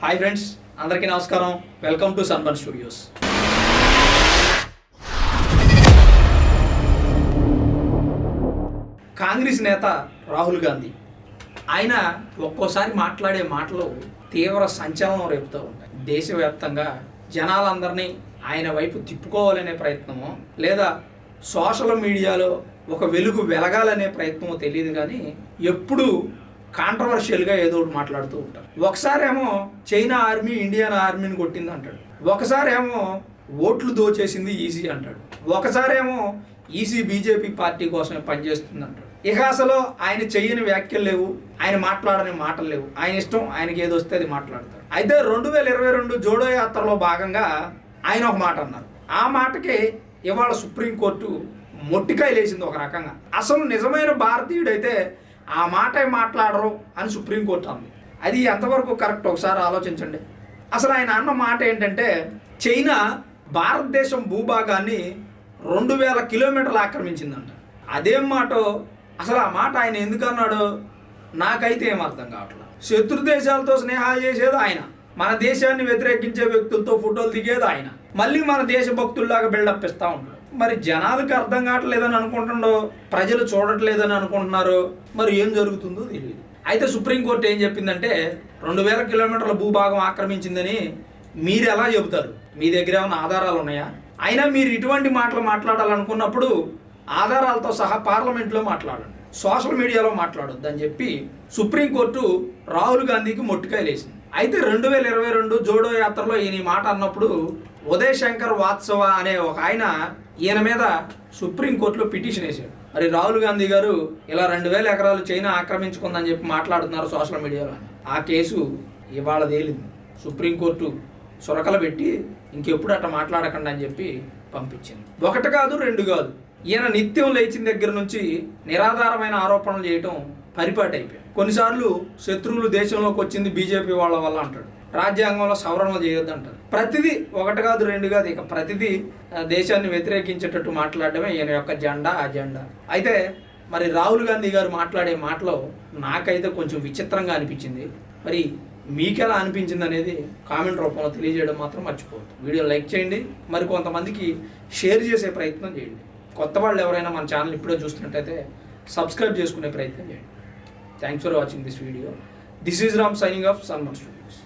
Hi friends అందరికీ నమస్కారం. Welcome to Sunburn Studios. Congress నేత రాహుల్ గాంధీ ఆయన ఒక్కోసారి మాట్లాడే మాటలు తీవ్ర సంచలనం రేపుతూ ఉంటాయి. దేశవ్యాప్తంగా జనాలందరినీ ఆయన వైపు తిప్పుకోవాలనే ప్రయత్నమో లేదా సోషల్ మీడియాలో ఒక వెలుగు వెలగాలనే ప్రయత్నమో తెలియదు కానీ ఎప్పుడు కాంట్రవర్షియల్గా ఏదో ఒకటి మాట్లాడుతూ ఉంటారు. ఒకసారేమో చైనా ఆర్మీ ఇండియన్ ఆర్మీని కొట్టింది అంటాడు. ఒకసారేమో ఓట్లు దోచేసింది ఈసీ అంటాడు. ఒకసారేమో ఈసీ బీజేపీ పార్టీ కోసమే పనిచేస్తుంది అంటాడు. ఇక అసలు ఆయన చెయ్యని వ్యాఖ్యలు లేవు ఆయన మాట్లాడని మాటలు లేవు. ఆయన ఇష్టం ఆయనకి ఏది వస్తే అది మాట్లాడతారు. అయితే రెండు వేల ఇరవై రెండు జోడో యాత్రలో భాగంగా ఆయన ఒక మాట అన్నారు. ఆ మాటకి ఇవాళ సుప్రీంకోర్టు మొట్టికాయ లేచింది ఒక రకంగా. అసలు నిజమైన భారతీయుడైతే ఆ మాటే మాట్లాడరు అని సుప్రీంకోర్టు అంది. అది ఎంతవరకు కరెక్ట్? ఒకసారి ఆలోచించండి. అసలు ఆయన అన్న మాట ఏంటంటే చైనా భారతదేశం భూభాగాన్ని రెండు వేల కిలోమీటర్లు ఆక్రమించిందంట. అదేం మాట అసలు ఆ మాట ఆయన ఎందుకు అన్నాడు? నాకైతే ఏం అర్థం కావట్లేదు శత్రు దేశాలతో స్నేహాలు చేసేది ఆయన. మన దేశాన్ని వ్యతిరేకించే వ్యక్తులతో ఫోటోలు దిగేది ఆయన. మళ్ళీ మన దేశ భక్తుల్లాగా బిల్డప్ ఇస్తూ ఉంటాడు. మరి జనాలకు అర్థం కావట్లేదని అనుకుంటుండో ప్రజలు చూడట్లేదని అనుకుంటున్నారు మరి ఏం జరుగుతుందో తెలియదు. అయితే సుప్రీంకోర్టు ఏం చెప్పిందంటే రెండు వేల కిలోమీటర్ల భూభాగం ఆక్రమించిందని మీరు ఎలా చెబుతారు? మీ దగ్గర ఏమైనా ఆధారాలు ఉన్నాయా? అయినా మీరు ఇటువంటి మాటలు మాట్లాడాలనుకున్నప్పుడు ఆధారాలతో సహా పార్లమెంట్లో మాట్లాడండి సోషల్ మీడియాలో మాట్లాడొద్దు అని చెప్పి సుప్రీంకోర్టు రాహుల్ గాంధీకి మొట్టికాయలేసింది అయితే రెండు వేల ఇరవై రెండు జోడో యాత్రలో ఈయన మాట అన్నప్పుడు ఉదయ్ శంకర్ వాత్సవ అనే ఒక ఆయన ఈయన మీద సుప్రీంకోర్టులో పిటిషన్ వేశాడు. మరి రాహుల్ గాంధీ గారు ఇలా రెండు వేల ఎకరాలు చైనా ఆక్రమించుకుందని చెప్పి మాట్లాడుతున్నారు సోషల్ మీడియాలో ఆ కేసు ఇవాళ తేలింది. సుప్రీంకోర్టు సొరకలు పెట్టి ఇంకెప్పుడు అట్లా మాట్లాడకండి అని చెప్పి పంపించింది. ఒకటి కాదు రెండు కాదు. ఈయన నిత్యం లేచిన దగ్గర నుంచి నిరాధారమైన ఆరోపణలు చేయటం పరిపాటి అయిపోయాయి కొన్నిసార్లు శత్రువులు దేశంలోకి వచ్చింది బీజేపీ వాళ్ళ వల్ల అంటాడు. రాజ్యాంగంలో సవరణలు చేయొద్దు అంటారు ప్రతిదీ ఒకటి కాదు రెండు కాదు ఇక ప్రతిదీ దేశాన్ని వ్యతిరేకించేటట్టు మాట్లాడడమే ఈయన యొక్క జెండా అజెండా. అయితే మరి రాహుల్ గాంధీ గారు మాట్లాడే మాటలో నాకైతే కొంచెం విచిత్రంగా అనిపించింది. మరి మీకెలా అనిపించింది అనేది కామెంట్ రూపంలో తెలియజేయడం మాత్రం మర్చిపోవద్దు. వీడియో లైక్ చేయండి మరి కొంతమందికి షేర్ చేసే ప్రయత్నం చేయండి. కొత్త వాళ్ళు ఎవరైనా మన ఛానల్ ఇప్పుడే చూస్తున్నట్టయితే సబ్స్క్రైబ్ చేసుకునే ప్రయత్నం చేయండి. Thanks for watching this video. This is Ram signing off, Sunmark Studios.